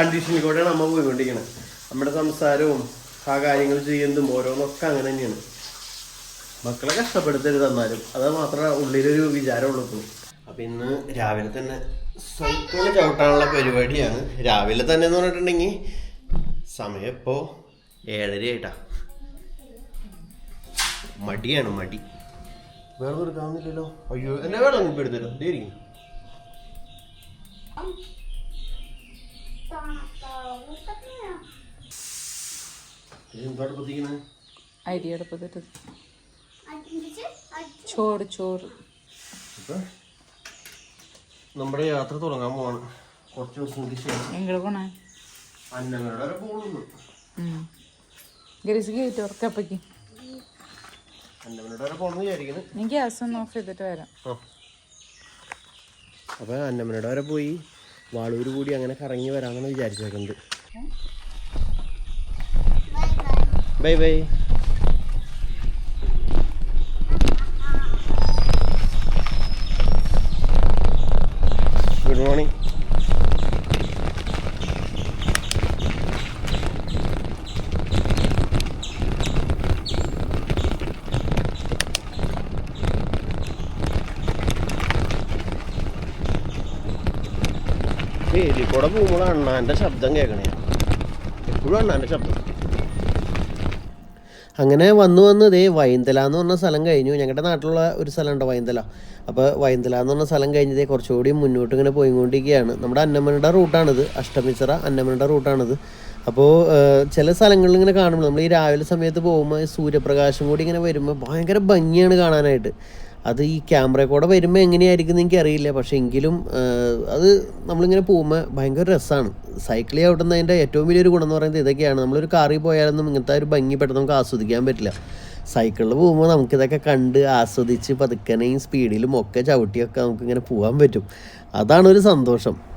കണ്ടീഷനിൽ കൂടെയാണ് നമ്മൾ പോയിക്കൊണ്ടിരിക്കുന്നത് നമ്മുടെ സംസാരവും ആ കാര്യങ്ങൾ ചെയ്യുന്നതും ഓരോന്നൊക്കെ അങ്ങനെ തന്നെയാണ്. മക്കളെ കഷ്ടപ്പെടുത്തരുത് എന്നാലും. അത് മാത്രമേ ഉള്ളിലൊരു വിചാരമുള്ളൂ അപ്പം ഇന്ന് രാവിലെ തന്നെ സൈക്കിൾ ചവിട്ടാനുള്ള പരിപാടിയാണ്. രാവിലെ തന്നെ എന്ന് പറഞ്ഞിട്ടുണ്ടെങ്കിൽ സമയം ഇപ്പോൾ ഏഴര ആയിട്ടാ. മടിയാണ് മടി. വേറെ എടുക്കാവുന്നില്ലല്ലോ അയ്യോ എന്നെ വെള്ളം ഇപ്പം എടുത്തല്ലോ ഇതായിരിക്കും എന്താണ് കുത്തിക്കണേ അരി അടുപ്പത്തിട്ട് ചോറ്. ചോറ് നമ്മുടെ യാത്ര തുടങ്ങാൻ പോവാണ്. കുറച്ച് ദിവസം കൂടി ശേഷം എങ്ങനെ പോണേ? അന്നങ്ങളുടെ വരെ പോകുന്നു ഗ്രീസ് ഗേറ്റ് ഉറക്കപ്പയ്ക്ക് അന്നമ്മനോട് വരെ പോകണമെന്ന് വിചാരിക്കുന്നു. നീ ഗ്യാസ് ഒന്ന് ഓഫ് ചെയ്തിട്ട് വരാം. അപ്പോൾ അന്നമ്മനോട് വരെ പോയി. വാളൂര് കൂടി അങ്ങനെ കറങ്ങി വരാമെന്നാണ് വിചാരിച്ചേക്കുന്നത് ബൈ ബൈ. വേലി കൂടെ പോകുമ്പോൾ അണ്ണാന്റെ ശബ്ദം കേൾക്കണേ. എപ്പോഴും അണ്ണാന്റെ ശബ്ദം. അങ്ങനെ വന്നു വന്ന് ദേ വൈന്തല എന്ന് പറഞ്ഞ സ്ഥലം കഴിഞ്ഞു. ഞങ്ങളുടെ നാട്ടിലുള്ള ഒരു സ്ഥലമുണ്ട് വൈന്തല. അപ്പോൾ വൈന്തല എന്ന് പറഞ്ഞ സ്ഥലം കഴിഞ്ഞതേ കുറച്ചുകൂടി മുന്നോട്ട് ഇങ്ങനെ പോയിക്കൊണ്ടിരിക്കുകയാണ്. നമ്മുടെ അന്നമ്മയുടെ റൂട്ടാണിത്. അഷ്ടമിച്ചറ അന്നമ്മയുടെ റൂട്ടാണിത്. അപ്പോൾ ചില സ്ഥലങ്ങളിൽ ഇങ്ങനെ കാണുമ്പോൾ നമ്മൾ ഈ രാവിലെ സമയത്ത് പോകുമ്പോൾ സൂര്യപ്രകാശം കൂടി ഇങ്ങനെ വരുമ്പോൾ ഭയങ്കര ഭംഗിയാണ് കാണാനായിട്ട്. അത് ഈ ക്യാമറ കൂടെ വരുമ്പോൾ എങ്ങനെയായിരിക്കും എന്ന് എനിക്കറിയില്ല. പക്ഷേ എങ്കിലും അത് നമ്മളിങ്ങനെ പോകുമ്പോൾ ഭയങ്കര രസമാണ് സൈക്കിൾ അതിന്റെ ഏറ്റവും വലിയൊരു ഗുണം എന്ന് പറയുന്നത് ഇതൊക്കെയാണ്. നമ്മളൊരു കാറിൽ പോയാലൊന്നും ഇങ്ങനത്തെ ഒരു ഭംഗി പെട്ടെന്ന് നമുക്ക് ആസ്വദിക്കാൻ പറ്റില്ല. സൈക്കിളിൽ പോകുമ്പോൾ നമുക്കിതൊക്കെ കണ്ട് ആസ്വദിച്ച് പതുക്കനെയും സ്പീഡിലും ഒക്കെ ചവിട്ടിയൊക്കെ നമുക്കിങ്ങനെ പോകാൻ പറ്റും. അതാണ് ഒരു സന്തോഷം.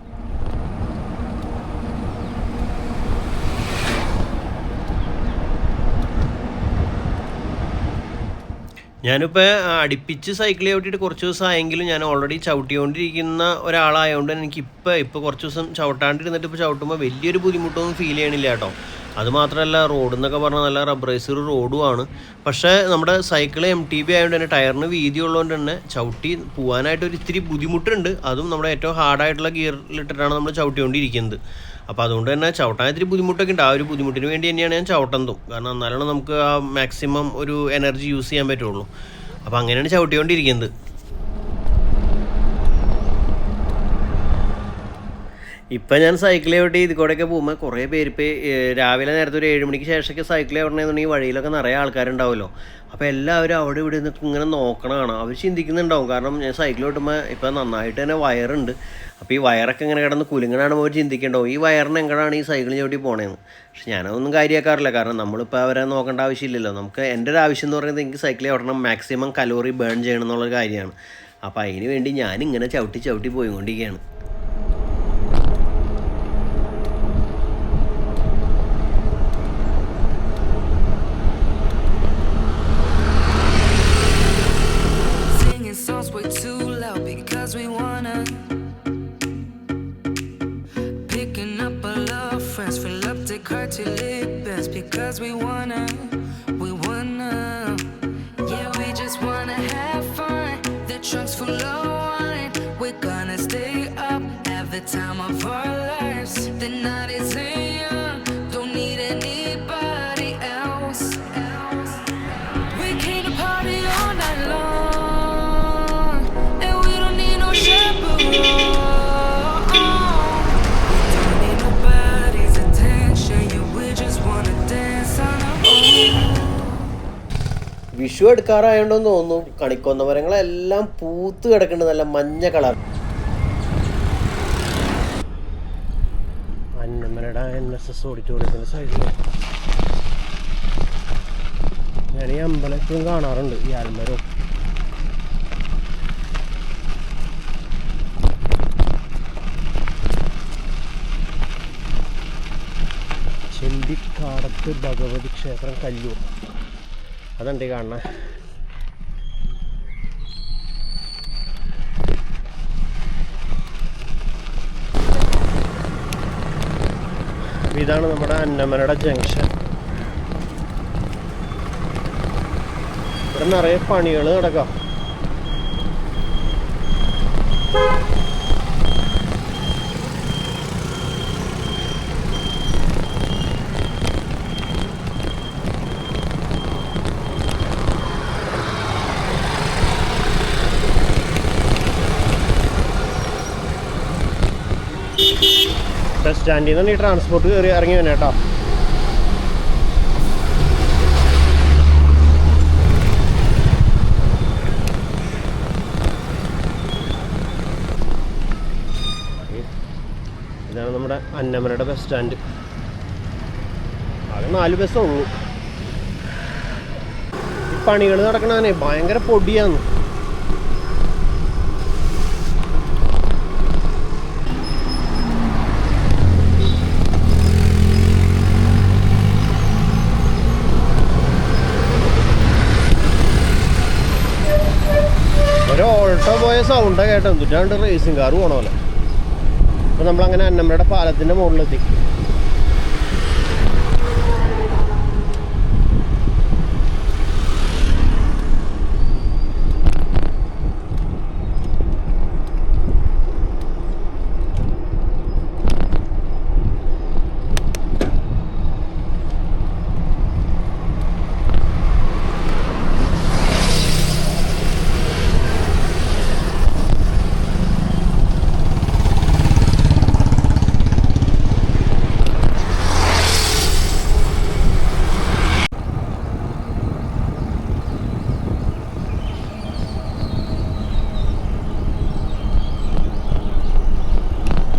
ഞാനിപ്പോൾ അടുപ്പിച്ച് സൈക്കിൾ ചവിട്ടിയിട്ട് കുറച്ച് ദിവസം ആയെങ്കിലും ഞാൻ ഓൾറെഡി ചവിട്ടിക്കൊണ്ടിരിക്കുന്ന ഒരാളായതുകൊണ്ട് എനിക്ക് ഇപ്പോൾ ഇപ്പോൾ കുറച്ച് ദിവസം ചവിട്ടാണ്ടിരുന്നിട്ട് ഇപ്പോൾ ചവിട്ടുമ്പോൾ വലിയൊരു ബുദ്ധിമുട്ടൊന്നും ഫീൽ ചെയ്യണില്ല കേട്ടോ. അത് മാത്രമല്ല റോഡ് എന്നൊക്കെ പറഞ്ഞാൽ നല്ല റബ്ബറൈസർ റോഡുമാണ് പക്ഷേ നമ്മുടെ സൈക്കിൾ എം ടി ബി ആയതുകൊണ്ട് തന്നെ ടയറിന് വീതി ഉള്ളതുകൊണ്ട് തന്നെ ചവിട്ടി പോകാനായിട്ട് ഒരു ഇത്തിരി ബുദ്ധിമുട്ടുണ്ട്. അതും നമ്മുടെ ഏറ്റവും ഹാർഡായിട്ടുള്ള ഗിയറിലിട്ടിട്ടാണ് നമ്മൾ ചവിട്ടിക്കൊണ്ടിരിക്കുന്നത്. അപ്പോൾ അതുകൊണ്ട് തന്നെ ചവിട്ടാൻ ഇത്തിരി ബുദ്ധിമുട്ടൊക്കെ ഉണ്ട്. ആ ഒരു ബുദ്ധിമുട്ടിന് വേണ്ടി തന്നെയാണ് ഞാൻ ചവിട്ടുന്നതും. കാരണം എന്നാലാണ് നമുക്ക് ആ മാക്സിമം ഒരു എനർജി യൂസ് ചെയ്യാൻ പറ്റുള്ളൂ. അപ്പോൾ അങ്ങനെയാണ് ചവിട്ടിക്കൊണ്ടിരിക്കുന്നത്. ഇപ്പം ഞാൻ സൈക്കിൾ ചവിട്ടി ഇത് കൂടെയൊക്കെ പോകുമ്പോൾ കുറേ പേര് ഇപ്പോൾ രാവിലെ നേരത്തെ ഒരു ഏഴ് മണിക്ക് ശേഷമൊക്കെ സൈക്കിൾ ചവിട്ടണമെന്നുണ്ടെങ്കിൽ വഴിയിലൊക്കെ നിറയെ ആൾക്കാരുണ്ടാവുമല്ലോ. അപ്പോൾ എല്ലാവരും അവിടെ ഇവിടെ നിന്ന് ഇങ്ങനെ നോക്കണതാണ്. അവർ ചിന്തിക്കുന്നുണ്ടാവും. കാരണം ഞാൻ സൈക്കിൾ ചവിട്ടുമ്പോൾ ഇപ്പം നന്നായിട്ട് തന്നെ വയറുണ്ട്. അപ്പോൾ ഈ വയറൊക്കെ ഇങ്ങനെ കിടന്ന് കുലുങ്ങനാണ് അവർ ചിന്തിക്കേണ്ടോ? ഈ വയറിന് എങ്ങനെയാണ് ഈ സൈക്കിൾ ചവിട്ടി പോണേന്ന്? പക്ഷെ ഞാനതൊന്നും കാര്യമാക്കാറില്ല കാരണം നമ്മളിപ്പോൾ അവരെ നോക്കേണ്ട ആവശ്യമില്ലല്ലോ. നമുക്ക് എന്റെ ഒരു ആവശ്യം എന്ന് പറയുന്നത് എനിക്ക് സൈക്കിൾ ഓടണം മാക്സിമം കലോറി ബേൺ ചെയ്യണം എന്നുള്ളൊരു കാര്യമാണ്. അപ്പോൾ അതിന് വേണ്ടി ഞാനിങ്ങനെ ചവിട്ടി ചവിട്ടി പോയിക്കൊണ്ടിരിക്കുകയാണ്. വിഷു എടുക്കാറായോണ്ടെന്ന് തോന്നുന്നു. കണിക്കൊന്ന മരങ്ങളെല്ലാം പൂത്ത് കിടക്കുന്നുണ്ട് നല്ല മഞ്ഞ കളർ. അന്നമ്മനട ഞാൻ ഈ അമ്പലം കാണാറുണ്ട് ഈ ആൽമരവും ചെമ്പിക്കാടത്ത് ഭഗവതി ക്ഷേത്രം കല്ലൂർ അതുണ്ട് കാണണ? ഇതാണ് നമ്മുടെ അന്നമനയുടെ ജംഗ്ഷൻ. ഇവിടെ നിറയെ പണികൾ നടക്കാം. ബസ് സ്റ്റാൻഡിൽ നിന്ന് ഈ ട്രാൻസ്പോർട്ട് കയറി ഇറങ്ങി വന്നെ കേട്ടോ. ഇതാണ് നമ്മുടെ അന്നമരയുടെ ബസ് സ്റ്റാൻഡ്. ആകെ നാല് ബസ്സേ ഉള്ളൂ. ഈ പണികൾ നടക്കണേ ഭയങ്കര പൊടിയാന്ന് ഒരു ഓൾട്ടോ പോയ സൗണ്ട് കേട്ടോ എന്തുട്ടാണ്ട് റേസിംഗ് കാർ പോണ അപ്പൊ നമ്മളങ്ങനെ അന്നമ്മയുടെ പാലത്തിന്റെ മുകളിലെത്തി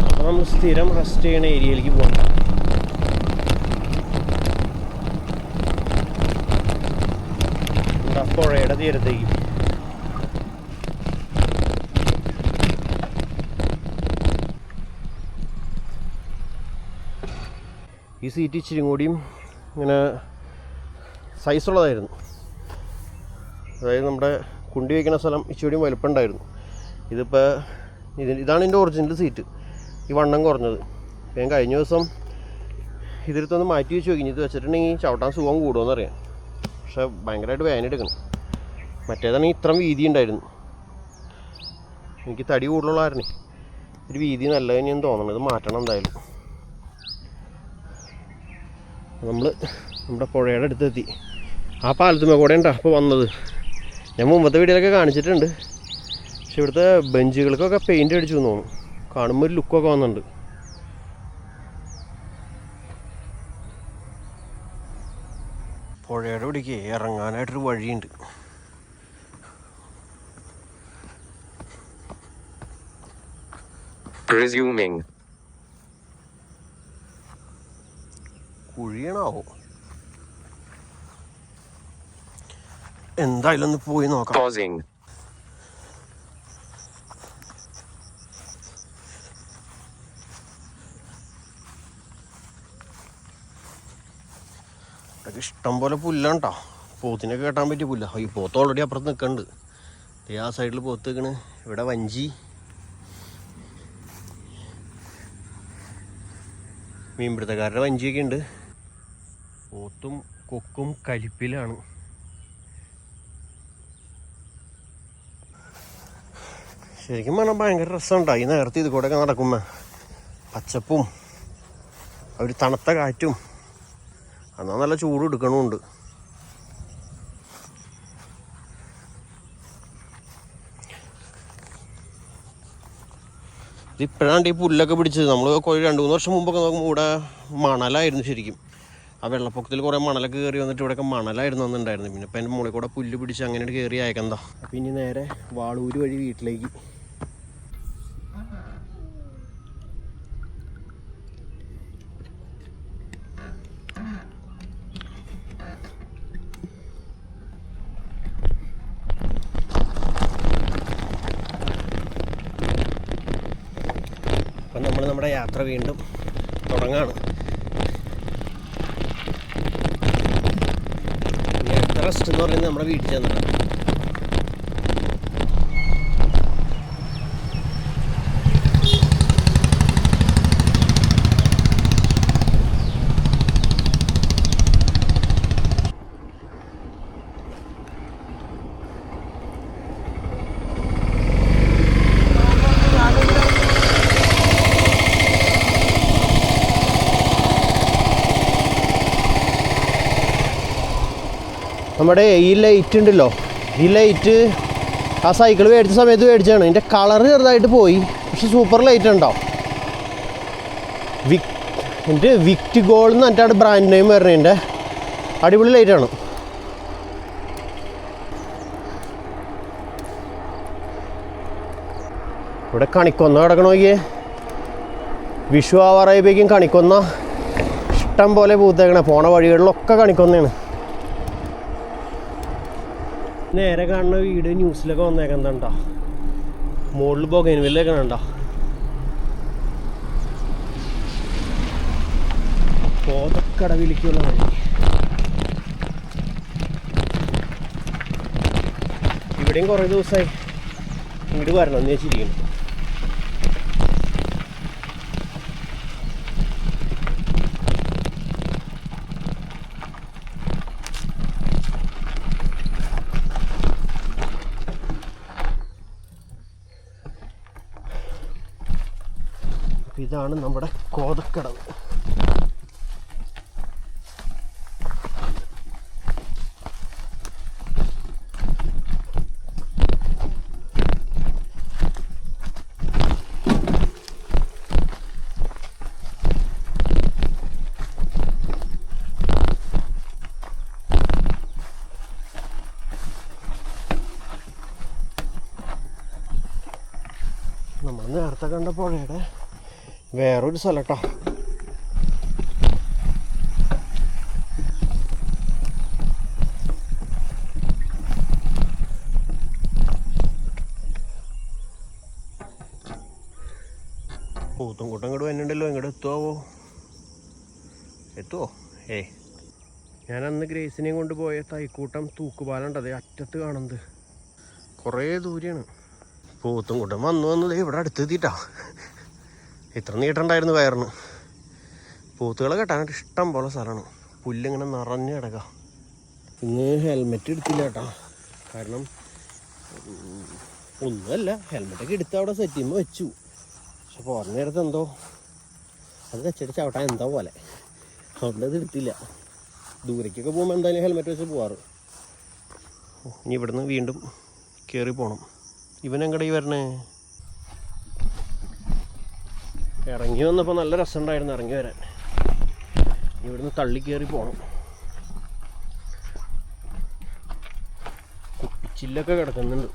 അപ്പൊ നമ്മൾ സ്ഥിരം റെസ്റ്റ് ചെയ്യുന്ന ഏരിയയിലേക്ക് ഇവിടെ പുഴയുടെ തീരത്തേക്ക്. ഈ സീറ്റ് ഇച്ചിരി കൂടിയും ഇങ്ങനെ സൈസുള്ളതായിരുന്നു അതായത് നമ്മുടെ കുണ്ടി വയ്ക്കുന്ന സ്ഥലം ഇച്ചിരി കൂടിയും വലുപ്പമുണ്ടായിരുന്നു. ഇതിപ്പോൾ ഇത് ഇതാണ് എന്റെ ഒറിജിനൽ സീറ്റ് ഈ വണ്ണം കുറഞ്ഞത്. ഞാൻ കഴിഞ്ഞ ദിവസം ഇതിലത്തൊന്ന് മാറ്റി വെച്ച് നോക്കി. ഇത് വെച്ചിട്ടുണ്ടെങ്കിൽ ചവിട്ടാൻ സുഖം കൂടുമെന്ന് അറിയാം പക്ഷെ ഭയങ്കരമായിട്ട് വേനെടുക്കണം മറ്റേതാണെങ്കിൽ ഇത്രയും വീതി ഉണ്ടായിരുന്നു. എനിക്ക് തടി കൂടുതലുള്ളതായിരുന്നേ. ഒരു വീതി നല്ലത് ഞാൻ തോന്നണം. ഇത് മാറ്റണം എന്തായാലും. നമ്മൾ നമ്മുടെ പുഴയുടെ അടുത്തെത്തി. ആ പാലത്തുമ്മ കൂടെ ഉണ്ടോ? അപ്പോൾ വന്നത്. ഞാൻ മുമ്പത്തെ വീഡിയോയിലൊക്കെ കാണിച്ചിട്ടുണ്ട്. പക്ഷെ ഇവിടുത്തെ ബെഞ്ചുകൾക്കൊക്കെ പെയിന്റ് അടിച്ചു തോന്നുന്നു. കാണുമ്പോൾ ഒരു ലുക്കൊക്കെ വന്നിട്ടുണ്ട്. പുഴയുടെ ഇവിടേക്ക് ഇറങ്ങാനായിട്ടൊരു വഴിയുണ്ട്. Resuming. കുഴിയണാവോ? എന്തായാലും ഒന്ന് പോയി നോക്കാം. ഇഷ്ടം പോലെ പുല്ലാണ് കേട്ടോ പോത്തിനൊക്കെ കെട്ടാൻ പറ്റിയ പുല്ല. ഈ പോത്ത് ഓൾറെഡി അപ്പുറത്ത് നിൽക്കുന്നുണ്ട് ആ സൈഡിൽ പോത്ത് നിൽക്കണ് ഇവിടെ വഞ്ചി. മീൻപിടുത്തക്കാരുടെ വഞ്ചിയൊക്കെ ഉണ്ട്. പോത്തും കൊക്കും കലിപ്പിലാണ്. ശരിക്കും പറഞ്ഞാൽ ഭയങ്കര രസമുണ്ടാ. ഈ നേരത്തെ ഇത് കൂടെയൊക്കെ ഒക്കെ നടക്കുമ്പോ പച്ചപ്പും ഒരു തണുത്ത കാറ്റും. എന്നാൽ നല്ല ചൂട് എടുക്കണമുണ്ട് ഇതിപ്പോഴാണ്ട് ഈ പുല്ലൊക്കെ പിടിച്ചത്. നമ്മൾ രണ്ട് മൂന്ന് വർഷം മുമ്പൊക്കെ നോക്കുമ്പോൾ ഇവിടെ മണലായിരുന്നു ശരിക്കും. ആ വെള്ളപ്പൊക്കത്തിൽ കുറേ മണലൊക്കെ കയറി വന്നിട്ട് ഇവിടെയൊക്കെ മണലായിരുന്നു അന്നുണ്ടായിരുന്നു പിന്നെ ഇപ്പം എന്റെ മുകളിൽ കൂടെ പുല്ല് പിടിച്ച് അങ്ങനെ കയറി അയക്കണ്ട അപ്പം ഇനി നേരെ വാളൂര് വഴി വീട്ടിലേക്ക് അപ്പം നമ്മുടെ യാത്ര വീണ്ടും തുടങ്ങാണ്. എത്ര അടുത്ത റെസ്റ്റ് എന്ന് പറയുന്നത് നമ്മുടെ വീട്ടിൽ ചെന്നിട്ട് നമ്മുടെ ഈ ലൈറ്റ് ഉണ്ടല്ലോ. ഈ ലൈറ്റ് ആ സൈക്കിൾ മേടിച്ച സമയത്ത് മേടിച്ചാണ് ഇതിന്റെ കളർ ചെറുതായിട്ട് പോയി. പക്ഷെ സൂപ്പർ ലൈറ്റ് ഉണ്ടാവും വിക് എന്റെ വിക്റ്റ് ഗോൾ എന്ന് പറഞ്ഞിട്ടാണ് ബ്രാൻഡ് നെയിം വരുന്നതിന്റെ അടിപൊളി ലൈറ്റാണ് ഇവിടെ കണിക്കൊന്ന കിടക്കണ നോക്കിയേ. വിഷു ആവാറായപ്പോഴേക്കും കണിക്കൊന്ന ഇഷ്ടം പോലെ പൂത്തേക്കണേ. പോണ വഴികളിലൊക്കെ കണിക്കൊന്നയാണ്. നേരെ കാണുന്ന വീട് ന്യൂസിലൊക്കെ വന്നേക്കുന്നതാ മുകളിൽ ബൊഗൈൻവില്ലൊക്കെ കണ്ടോ. പോതക്കടവിലേക്കുള്ള വഴി ഇവിടെയും കുറേ ദിവസമായി വീട് വരണം എന്ന് വെച്ചിരിക്കുന്നു ഇതാണ് നമ്മുടെ കോതക്കടവ്. നമ്മൾ നേരത്തെ കണ്ട പുഴയുടെ വേറൊരു സ്ഥലട്ടോ പൂത്തും കൂട്ടം ഇങ്ങോട്ട് വന്നിട്ടുണ്ടല്ലോ ഇങ്ങോട്ട് എത്തുവോ? എത്തുവോ? ഏ. ഞാൻ അന്ന് ഗ്രേസിനെ കൊണ്ട് പോയ തൈക്കൂട്ടം തൂക്കുപാലം അതെ അതേ അറ്റത്ത് കാണുന്നത്. കുറേ ദൂരെയാണ്. പൂത്തും കൂട്ടം വന്നു വന്നത് ഇവിടെ അടുത്തെത്തിയിട്ടാ ഇത്ര നീട്ടുണ്ടായിരുന്നു വയറിന്. പൂത്തുകളെ കെട്ടാനായിട്ട് ഇഷ്ടം പോലെ സ്ഥലമാണ്. പുല്ലിങ്ങനെ നിറഞ്ഞു കിടക്കാം. ഇന്ന് ഹെൽമെറ്റ് എടുത്തില്ല കേട്ടോ. കാരണം ഒന്നുമല്ല ഹെൽമെറ്റൊക്കെ എടുത്ത് അവിടെ സെറ്റ് ചെയ്യുമ്പോൾ വെച്ചു. പക്ഷെ പോരണ നേരത്ത് എന്തോ അത് വെച്ചിട്ട് ചവിട്ടാൻ എന്തോ പോലെ. അതുകൊണ്ട് അത് എടുത്തില്ല. ദൂരേക്കൊക്കെ പോകുമ്പോൾ എന്തായാലും ഹെൽമെറ്റ് വെച്ച് പോവാറ്. ഇനി ഇവിടുന്ന് വീണ്ടും കയറി പോകണം ഇവൻ ഈ വരണേ? ഇറങ്ങി വന്നപ്പോൾ നല്ല രസമുണ്ടായിരുന്നു ഇറങ്ങി വരാൻ. ഇവിടുന്ന് തള്ളി കയറി പോകണം കുപ്പിച്ചില്ലൊക്കെ കിടക്കുന്നുണ്ട്.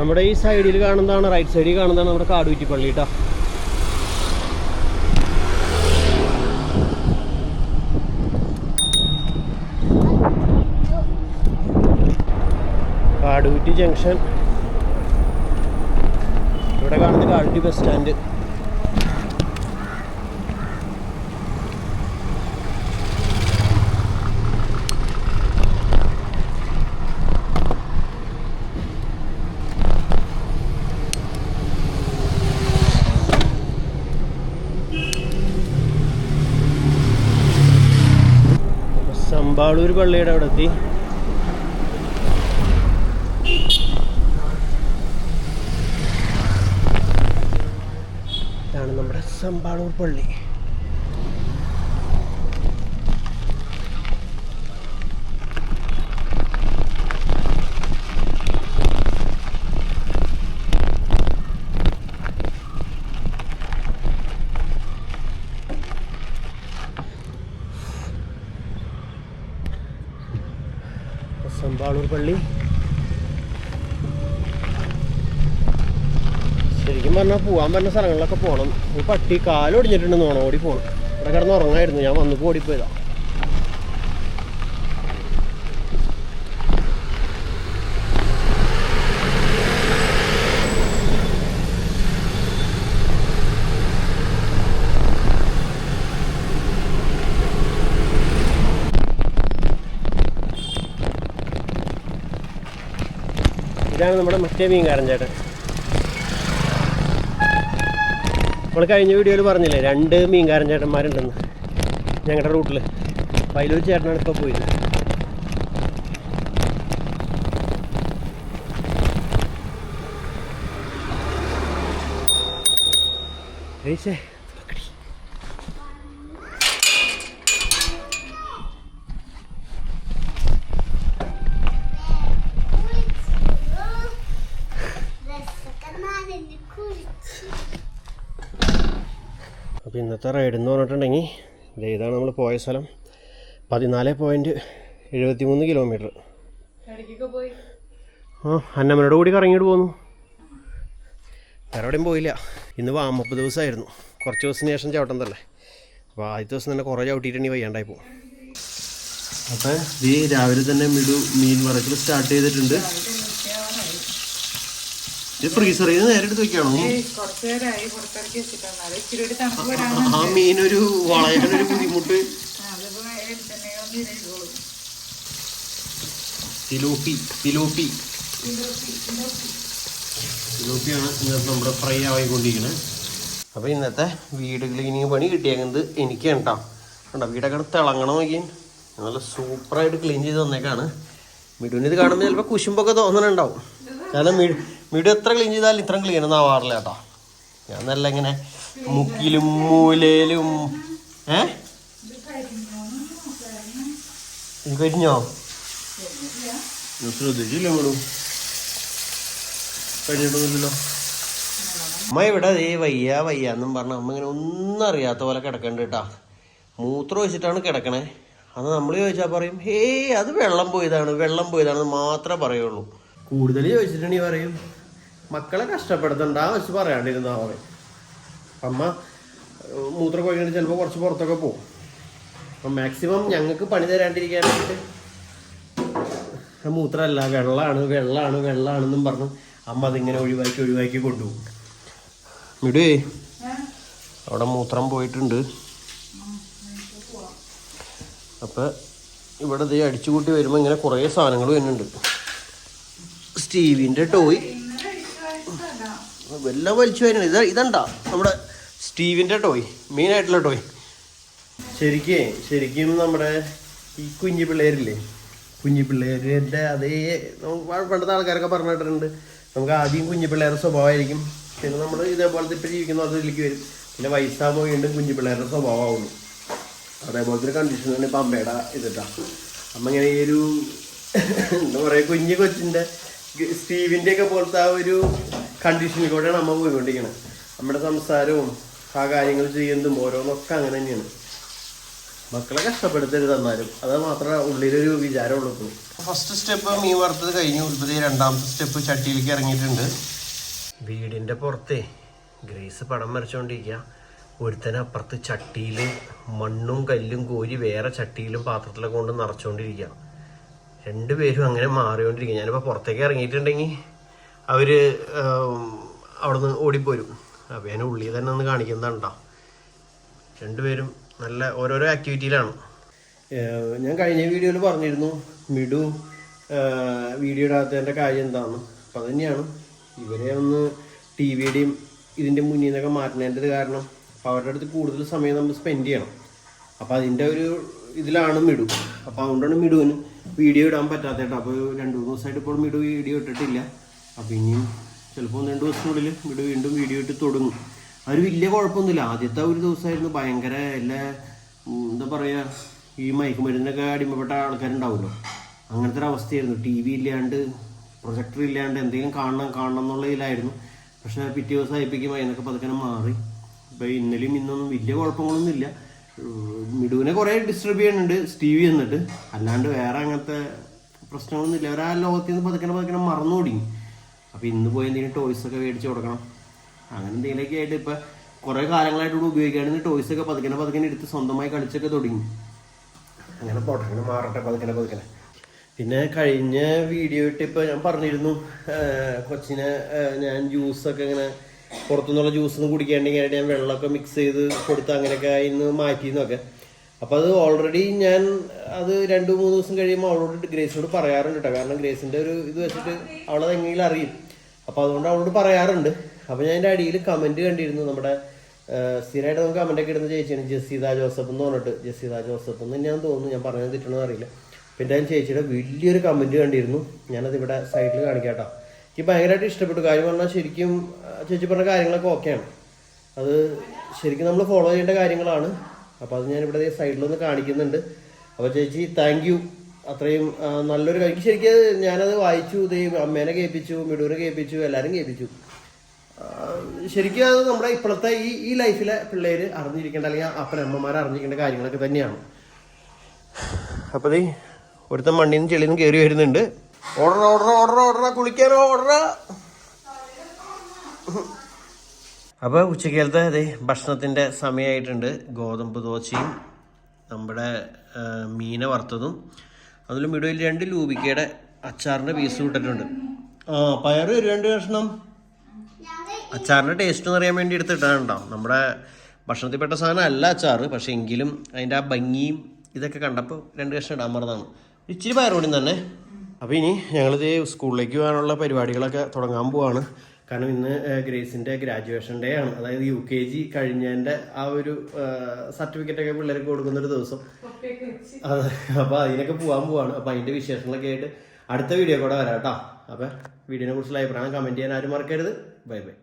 നമ്മുടെ ഈ സൈഡിൽ കാണുന്നതാണ് റൈറ്റ് സൈഡിൽ കാണുന്നതാണ് നമ്മുടെ കാടുകുറ്റി കേട്ടോ കാടുകുറ്റി ജംഗ്ഷൻ. ഇവിടെ കാണുന്നത് കാടുകുറ്റി ബസ് സ്റ്റാൻഡ്. സമ്പാളൂർ പള്ളിയുടെ അവിടെ എത്തി. ഇതാണ് നമ്മുടെ സമ്പാളൂർ പള്ളി സമ്പാളൂർ പള്ളി. ശരിക്കും പറഞ്ഞാൽ പോകാൻ പറ്റുന്ന സ്ഥലങ്ങളിലൊക്കെ പോകണം ഈ പട്ടി കാലൊടിഞ്ഞിട്ടുണ്ടെന്ന് തോന്നണം ഓടി പോകണം ഇവിടെ കിടന്ന് ഉറങ്ങായിരുന്നു. ഞാൻ വന്നപ്പോൾ ഓടിപ്പോയതാ ഇതാണ് നമ്മുടെ മറ്റേ മീൻകാരൻ ചേട്ടൻ നമ്മൾ കഴിഞ്ഞ വീഡിയോയിൽ പറഞ്ഞില്ലേ രണ്ട് മീൻകാരൻ ചേട്ടന്മാരുണ്ടെന്ന് ഞങ്ങളുടെ റൂട്ടിൽ അതിലൊരു ചേട്ടനാണ് ഇപ്പോൾ പോയത്. ഏയ്ശേ, ഇന്നത്തെ റൈഡ് എന്ന് പറഞ്ഞിട്ടുണ്ടെങ്കിൽ ദേ ഇതാണ് നമ്മൾ പോയ സ്ഥലം. പതിനാല് പോയിന്റ് എഴുപത്തി മൂന്ന് കിലോമീറ്റർ ആ അന്നമ്മനോട് കൂടി കറങ്ങിയിട്ട് പോന്നു. വേറെ എവിടെയും പോയില്ല. ഇന്ന് വാമപ്പ് ദിവസമായിരുന്നു കുറച്ച് ദിവസത്തിന് ശേഷം ചവിട്ടം തന്നെ അപ്പോൾ ആദ്യത്തെ ദിവസം തന്നെ കുറേ ചവിട്ടിയിട്ടുണ്ടെങ്കിൽ വയ്യാണ്ടായി പോകും അപ്പം ഈ രാവിലെ തന്നെ മിടു മീൻ വറക്കൽ സ്റ്റാർട്ട് ചെയ്തിട്ടുണ്ട്. ഫ്രീസറിൽ നിന്ന് നേരെ എടുത്ത് വെക്കാണോ? ആ മീനൊരു വളയാനൊരു ബുദ്ധിമുട്ട്. തിലോപ്പി തിലോപ്പി തിലോപ്പിയാണ് ഇന്നത്തെ നമ്മുടെ ഫ്രൈ ആയിക്കൊണ്ടിരിക്കുന്നത് അപ്പോൾ ഇന്നത്തെ വീട് ക്ലീനിങ് പണി കിട്ടിയേക്കുന്നത് എനിക്ക് കേട്ടോ കണ്ടോ വീടൊക്കെ തിളങ്ങണം നോക്കി. നല്ല സൂപ്പറായിട്ട് ക്ലീൻ ചെയ്ത് തന്നേക്കാണ്. മിടുവിന് ഇത് കാണുമ്പോൾ ചിലപ്പോൾ കുശുമ്പൊക്കെ തോന്നണുണ്ടാവും. കാരണം വീഡിയോ എത്ര ക്ലീൻ ചെയ്താലും ഇത്രയും ക്ലീൻ ഒന്നും ആവാറില്ല കേട്ടോ. ഞാൻ നല്ല ഇങ്ങനെ മുക്കിലും മൂലയിലും ഏ? കഴിഞ്ഞോ? ശ്രദ്ധിച്ചില്ല കഴിഞ്ഞിട്ടൊന്നുമില്ലല്ലോ അമ്മ ഇവിടെ അതേ വയ്യ വയ്യ എന്നും പറഞ്ഞ അമ്മ ഇങ്ങനെ ഒന്നും അറിയാത്ത പോലെ കിടക്കണ്ട കേട്ടാ. മൂത്രം ഒഴിച്ചിട്ടാണ് കിടക്കണേ. അത് നമ്മൾ ചോദിച്ചാൽ പറയും ഹേയ് അത് വെള്ളം പോയതാണ് വെള്ളം പോയതാണെന്ന് മാത്രമേ പറയുള്ളൂ. കൂടുതൽ ചോദിച്ചിട്ടുണ്ടെങ്കിൽ പറയും മക്കളെ കഷ്ടപ്പെടുത്തണ്ട വെച്ച് പറയാണ്ടിരുന്നാ പറയും അമ്മ മൂത്ര കൊഴിക്കണ ചിലപ്പോൾ കുറച്ച് പുറത്തൊക്കെ പോകും അപ്പം മാക്സിമം ഞങ്ങൾക്ക് പണി തരാണ്ടിരിക്കാനായിട്ട് മൂത്രമല്ല വെള്ളമാണ് വെള്ളമാണ് വെള്ളമാണെന്നും പറഞ്ഞു അമ്മ അതിങ്ങനെ ഒഴിവാക്കി ഒഴിവാക്കി കൊണ്ടുപോകും. മിടുവേ അവിടെ മൂത്രം പോയിട്ടുണ്ട്. അപ്പം ഇവിടെ ദേ അടിച്ചുകൂട്ടി വരുമ്പോൾ ഇങ്ങനെ കുറേ സാധനങ്ങൾ വരുന്നുണ്ട്. സ്റ്റീവിന്റെ ടോയ്. എല്ലാം വലിച്ചു വരുന്നത് ഇത് ഇതണ്ടാ? നമ്മുടെ സ്റ്റീവിന്റെ ടോയ്. മെയിനായിട്ടുള്ള ടോയ്. ശരിക്കേ ശരിക്കും നമ്മുടെ ഈ കുഞ്ഞു പിള്ളേരില്ലേ? കുഞ്ഞു പിള്ളേരുടെ അതേ പണ്ടത്തെ ആൾക്കാരൊക്കെ പറഞ്ഞിട്ടുണ്ട് നമുക്ക് ആദ്യം കുഞ്ഞു പിള്ളേരുടെ സ്വഭാവമായിരിക്കും. പിന്നെ നമ്മൾ ഇതേപോലത്തെ ഇപ്പം ജീവിക്കുന്ന അതിലേക്ക് വരും. പിന്നെ വയസ്സാകുമ്പോൾ വീണ്ടും കുഞ്ഞു പിള്ളേരുടെ സ്വഭാവമാവുള്ളൂ അതേപോലത്തെ ഒരു കണ്ടീഷൻ തന്നെ ഇപ്പം അമ്മയുടെ ഇതിട്ടാണ് അമ്മ ഇങ്ങനെ ഈ ഒരു എന്താ പറയുക കുഞ്ഞു കൊച്ചിന്റെ സ്റ്റീവിന്റെ ഒക്കെ പോലത്തെ ആ ഒരു കണ്ടീഷനിൽ കൂടെയാണ് അമ്മ പോയിക്കൊണ്ടിരിക്കുന്നത് നമ്മുടെ സംസാരവും ആ കാര്യങ്ങൾ ചെയ്യുന്നതും ഓരോന്നൊക്കെ അങ്ങനെ തന്നെയാണ്. മക്കളെ കഷ്ടപ്പെടുത്തരുത് എന്നാലും. അത് മാത്രമേ ഉള്ളിലൊരു വിചാരമുള്ളൂ ഫസ്റ്റ് സ്റ്റെപ്പ് മീൻ വറുത്തത് കഴിഞ്ഞു ഉൾപ്പെടെ രണ്ടാമത്തെ സ്റ്റെപ്പ് ചട്ടിയിലേക്ക് ഇറങ്ങിയിട്ടുണ്ട്. വീടിന്റെ പുറത്തെ ഗ്രേസ് പടം വരച്ചുകൊണ്ടിരിക്കുക ഒരുത്തനപ്പുറത്ത് ചട്ടിയിൽ മണ്ണും കല്ലും കോരി വേറെ ചട്ടിയിലും പാത്രത്തിലൊക്കെ കൊണ്ട് നിറച്ചുകൊണ്ടിരിക്കുക രണ്ടുപേരും അങ്ങനെ മാറിക്കൊണ്ടിരിക്കും ഞാനിപ്പോൾ പുറത്തേക്ക് ഇറങ്ങിയിട്ടുണ്ടെങ്കിൽ അവർ അവിടുന്ന് ഓടിപ്പോരും. അപ്പോൾ ഞാൻ ഉള്ളിൽ തന്നെ ഒന്ന് കാണിക്കുന്നതാണ്ടോ രണ്ടുപേരും നല്ല ഓരോരോ ആക്ടിവിറ്റിയിലാണ് ഞാൻ കഴിഞ്ഞ വീഡിയോയിൽ പറഞ്ഞിരുന്നു മിഡു വീഡിയോ ഇടാത്തതിന്റെ കാര്യം എന്താണെന്ന് അപ്പം തന്നെയാണ് ഇവരെ ഒന്ന് ടി വിയുടെയും ഇതിന്റെ മുന്നിൽ നിന്നൊക്കെ മാറ്റുന്നതിന്റെ കാരണം. അവരുടെ അടുത്ത് കൂടുതൽ സമയം നമ്മൾ സ്പെൻഡ് ചെയ്യണം. അപ്പോൾ അതിന്റെ ഒരു ഇതിലാണ് മിഡു. അപ്പോൾ അതുകൊണ്ടാണ് മിടുവിന് വീഡിയോ ഇടാൻ പറ്റാത്തത് അപ്പോൾ രണ്ട് മൂന്ന് ദിവസമായിട്ട് ഇപ്പോൾ മിടു വീഡിയോ ഇട്ടിട്ടില്ല. അപ്പോൾ ഇനിയും ചിലപ്പോൾ രണ്ട് ദിവസത്തിനുള്ളിൽ മിടു വീണ്ടും വീഡിയോ ഇട്ട് തുടങ്ങും. അതൊരു വലിയ കുഴപ്പമൊന്നുമില്ല. ആദ്യത്തെ ഒരു ദിവസമായിരുന്നു. ഭയങ്കര എല്ലാ എന്താ പറയുക ഈ മയക്കുമരുന്നിനൊക്കെ അടിമപ്പെട്ട ആൾക്കാരുണ്ടാവുമല്ലോ. അങ്ങനത്തെ ഒരു അവസ്ഥയായിരുന്നു. ടി വി ഇല്ലാണ്ട് പ്രൊജക്ടർ ഇല്ലാണ്ട് എന്തെങ്കിലും കാണണം കാണണം എന്നുള്ള ഇതിലായിരുന്നു. പക്ഷേ പിറ്റേ ദിവസം അയപ്പിക്കുമ്പോൾ അതിനൊക്കെ പതുക്കെ മാറി. ഇപ്പോൾ ഇന്നലെയും ഇന്നൊന്നും വലിയ കുഴപ്പങ്ങളൊന്നും ഇല്ല ഉം, മിടുവിനെ കുറേ ഡിസ്റ്റർബ് ചെയ്യുന്നുണ്ട് സ്റ്റീവി എന്നിട്ട് അല്ലാണ്ട് വേറെ അങ്ങനത്തെ പ്രശ്നങ്ങളൊന്നും ഇല്ല അവരാ ലോകത്തിൽ നിന്ന് പതുക്കണം പതുക്കണം മറന്നു തുടങ്ങി. അപ്പോൾ ഇന്ന് പോയി എന്തെങ്കിലും ടോയ്സ് ഒക്കെ മേടിച്ച് കൊടുക്കണം. അങ്ങനെ എന്തെങ്കിലുമൊക്കെ ആയിട്ട് ഇപ്പം കുറേ കാലങ്ങളായിട്ട് ഇവിടെ ഉപയോഗിക്കാണ്ട് ടോയ്സ് ഒക്കെ പതുക്കെ പതുക്കെ എടുത്ത് സ്വന്തമായി കളിച്ചൊക്കെ തുടങ്ങി. അങ്ങനെ പോട്ടെ അങ്ങനെ മാറട്ടെ പതുക്കെ പതുക്കെ പിന്നെ കഴിഞ്ഞ വീഡിയോ ഇട്ട് ഇപ്പൊ ഞാൻ പറഞ്ഞിരുന്നു ആ, കൊച്ചിനെ ഞാൻ ഞാൻ ജ്യൂസൊക്കെ ഇങ്ങനെ പുറത്തുനിന്നുള്ള ജ്യൂസ് ഒന്നും കുടിക്കാണ്ടെങ്കിൽ ഞാൻ വെള്ളമൊക്കെ മിക്സ് ചെയ്ത് കൊടുത്ത് അങ്ങനെയൊക്കെ ഇന്ന് മാറ്റിയെന്നൊക്കെ അപ്പം അത് ഓൾറെഡി ഞാൻ അത് രണ്ട് മൂന്ന് ദിവസം കഴിയുമ്പോൾ അവളോട് ഗ്രേസിനോട് പറയാറുണ്ട് കേട്ടോ കാരണം ഗ്രേസിന്റെ ഒരു ഇത് വെച്ചിട്ട് അവളത് എങ്ങനെയും അറിയും. അപ്പോൾ അതുകൊണ്ട് അവളോട് പറയാറുണ്ട്. അപ്പോൾ ഞാൻ എന്റെ അടിയിൽ കമന്റ് കണ്ടിരുന്നു. നമ്മുടെ സ്ഥിരമായിട്ട് നമുക്ക് കമന്റ് ഒക്കെ ഇടുന്ന ചേച്ചിയാണ് ജസീത ജോസഫ് എന്ന് പറഞ്ഞിട്ട്. ജസീത ജോസഫ് എന്ന് ഞാൻ തോന്നുന്നു. ഞാൻ പറഞ്ഞത് തെറ്റണമെന്ന് അറിയില്ല. പിന്നെ ഞാൻ ചേച്ചിയുടെ വലിയൊരു കമന്റ് കണ്ടിരുന്നു. ഞാനത് ഇവിടെ സൈഡിൽ കാണിക്കാം കേട്ടോ എനിക്ക് ഭയങ്കരമായിട്ട് ഇഷ്ടപ്പെട്ടു. കാര്യം പറഞ്ഞാൽ ശരിക്കും ചേച്ചി പറഞ്ഞ കാര്യങ്ങളൊക്കെ ഓക്കെയാണ്. അത് ശരിക്കും നമ്മൾ ഫോളോ ചെയ്യേണ്ട കാര്യങ്ങളാണ്. അപ്പോൾ അത് ഞാൻ ഇവിടെ സൈഡിലൊന്ന് കാണിക്കുന്നുണ്ട്. അപ്പോൾ ചേച്ചി താങ്ക് യു അത്രയും നല്ലൊരു എനിക്ക് ശരിക്കും ഞാനത് വായിച്ചു ദേ അമ്മേനെ കേൾപ്പിച്ചു മിടൂരെ കേൾപ്പിച്ചു എല്ലാവരും കേൾപ്പിച്ചു. ശരിക്കും അത് നമ്മുടെ ഇപ്പോഴത്തെ ഈ ഈ ലൈഫിലെ പിള്ളേർ അറിഞ്ഞിരിക്കേണ്ട അല്ലെങ്കിൽ അപ്പനമ്മമാർ അറിഞ്ഞിരിക്കേണ്ട കാര്യങ്ങളൊക്കെ തന്നെയാണ്. അപ്പോൾ ഒരുത്തം മണ്ണിനും നിന്ന് ചെളിയിൽ കയറി വരുന്നുണ്ട്. ഓർഡർ ഓർഡർ ഓർഡർ ഓർഡർ കുളിക്കാനോ ഓർഡർ അപ്പോൾ ഉച്ചക്കാലത്തെ അതെ ഭക്ഷണത്തിന്റെ സമയമായിട്ടുണ്ട് ഗോതമ്പ് ദോശയും നമ്മുടെ മീനെ വറുത്തതും. അതിലും ഇടയിൽ രണ്ട് ലൂബിക്കയുടെ അച്ചാറിന്റെ പീസ് ഇട്ടിട്ടുണ്ട്. ആ ഒരു രണ്ട് കഷ്ണം. അച്ചാറിന്റെ ടേസ്റ്റ് എന്ന് അറിയാൻ വേണ്ടി എടുത്തിട്ടാണ് നമ്മുടെ ഭക്ഷണത്തിൽപ്പെട്ട സാധനം അല്ല അച്ചാറ് പക്ഷേ എങ്കിലും അതിന്റെ ആ ഭംഗിയും ഇതൊക്കെ കണ്ടപ്പോൾ രണ്ട് കഷ്ണം ഇടാൻ പറഞ്ഞതാണ് ഇച്ചിരി പയറുപൊടി തന്നെ. അപ്പോൾ ഇനി ഞങ്ങളിത് സ്കൂളിലേക്ക് പോകാനുള്ള പരിപാടികളൊക്കെ തുടങ്ങാൻ പോവാണ്. കാരണം ഇന്ന് ഗ്രേസിന്റെ ഗ്രാജുവേഷൻ ഡേ ആണ്. അതായത് യു കെ ജി കഴിഞ്ഞതിന്റെ ആ ഒരു സർട്ടിഫിക്കറ്റ് ഒക്കെ പിള്ളേർക്ക് കൊടുക്കുന്ന ഒരു ദിവസം. അതെ അപ്പോൾ അതിനൊക്കെ പോകാൻ പോവാണ്. അപ്പോൾ അതിന്റെ വിശേഷങ്ങളൊക്കെ ആയിട്ട് അടുത്ത വീഡിയോ കൂടെ വരാം കേട്ടോ. അപ്പോൾ വീഡിയോനെ കുറിച്ചുള്ള അഭിപ്രായം കമന്റ് ചെയ്യാൻ ആരും മറക്കരുത്. Bye bye.